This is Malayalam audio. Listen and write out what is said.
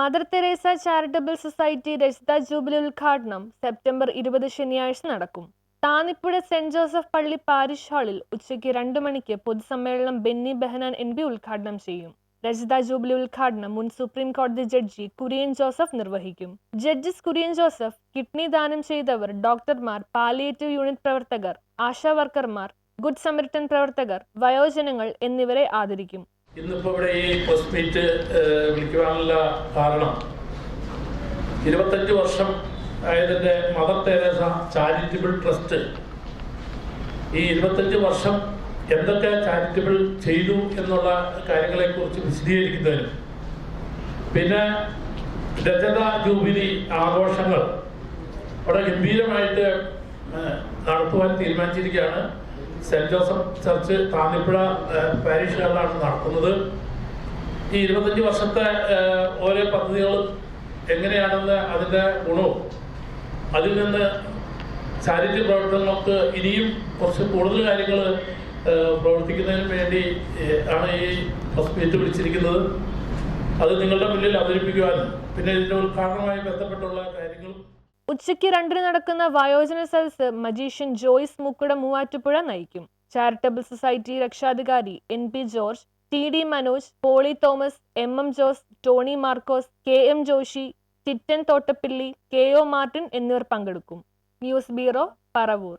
മദർ തെരേസ ചാരിറ്റബിൾ സൊസൈറ്റി രജിത ജൂബിലി ഉദ്ഘാടനം സെപ്റ്റംബർ ഇരുപത് ശനിയാഴ്ച നടക്കും. താനിപ്പുഴ സെന്റ് ജോസഫ് പള്ളി പാരിഷ് ഹാളിൽ ഉച്ചയ്ക്ക് രണ്ടു മണിക്ക് പൊതുസമ്മേളനം ബെന്നി ബെഹനാൻ എൻ പി ഉദ്ഘാടനം ചെയ്യും. രജിത ജൂബിലി ഉദ്ഘാടനം മുൻ സുപ്രീം കോടതി ജഡ്ജി കുര്യൻ ജോസഫ് നിർവഹിക്കും. ജഡ്ജസ് കുര്യൻ ജോസഫ് കിഡ്നി ദാനം ചെയ്തവർ ഡോക്ടർമാർ പാലിയേറ്റീവ് യൂണിറ്റ് പ്രവർത്തകർ ആശാ വർക്കർമാർ ഗുഡ് സമരിറ്റൻ പ്രവർത്തകർ വയോജനങ്ങൾ എന്നിവരെ ആദരിക്കും. ഇന്നിപ്പോ ഇവിടെ ഈ പ്രസ് മീറ്റ് വിളിക്കുവാനുള്ള കാരണം. ഇരുപത്തഞ്ച് വർഷം ആയതിന്റെ മദർ തെരേസ ചാരിറ്റബിൾ ട്രസ്റ്റ്. ഈ ഇരുപത്തഞ്ച് വർഷം എന്തൊക്കെ ചാരിറ്റബിൾ ചെയ്തു എന്നുള്ള കാര്യങ്ങളെ കുറിച്ച് വിശദീകരിക്കുന്നതിനും പിന്നെ രജത ജൂബിലി ആഘോഷങ്ങൾ. അവിടെ ഗംഭീരമായിട്ട് നടത്തുവാൻ തീരുമാനിച്ചിരിക്കുകയാണ്. സെന്റ് ജോസഫ് ചർച്ച് താന്നിപ്പുഴ പാരീഷുകളിലാണ് നടക്കുന്നത്. ഈ ഇരുപത്തഞ്ച് വർഷത്തെ ഓരോ പദ്ധതികളും എങ്ങനെയാണെന്ന് അതിന്റെ ഗുണവും അതിൽ നിന്ന് ചാരിറ്റി പ്രവർത്തനങ്ങൾക്ക് ഇനിയും കുറച്ച് കൂടുതൽ കാര്യങ്ങൾ പ്രവർത്തിക്കുന്നതിന് വേണ്ടി ആണ് ഈ ഹോസ്പിറ്റൽ വിളിച്ചിരിക്കുന്നത് അത് നിങ്ങളുടെ മുന്നിൽ അവതരിപ്പിക്കുവാനും പിന്നെ ഇതിന്റെ ഉദ്ഘാടനവുമായി ബന്ധപ്പെട്ടുള്ള കാര്യങ്ങളും ഉച്ചയ്ക്ക് രണ്ടിന് നടക്കുന്ന വയോജന സദസ് മജീഷ്യൻ ജോയ്സ് മുക്കുട മൂവാറ്റുപുഴ നയിക്കും. ചാരിറ്റബിൾ സൊസൈറ്റി രക്ഷാധികാരി N P George T D Manoj Poly Thomas M M Jose Tony Markose K M Joshy Chittan Thottappilly K O Martin എന്നിവർ പങ്കെടുക്കും. News bureau Paravur.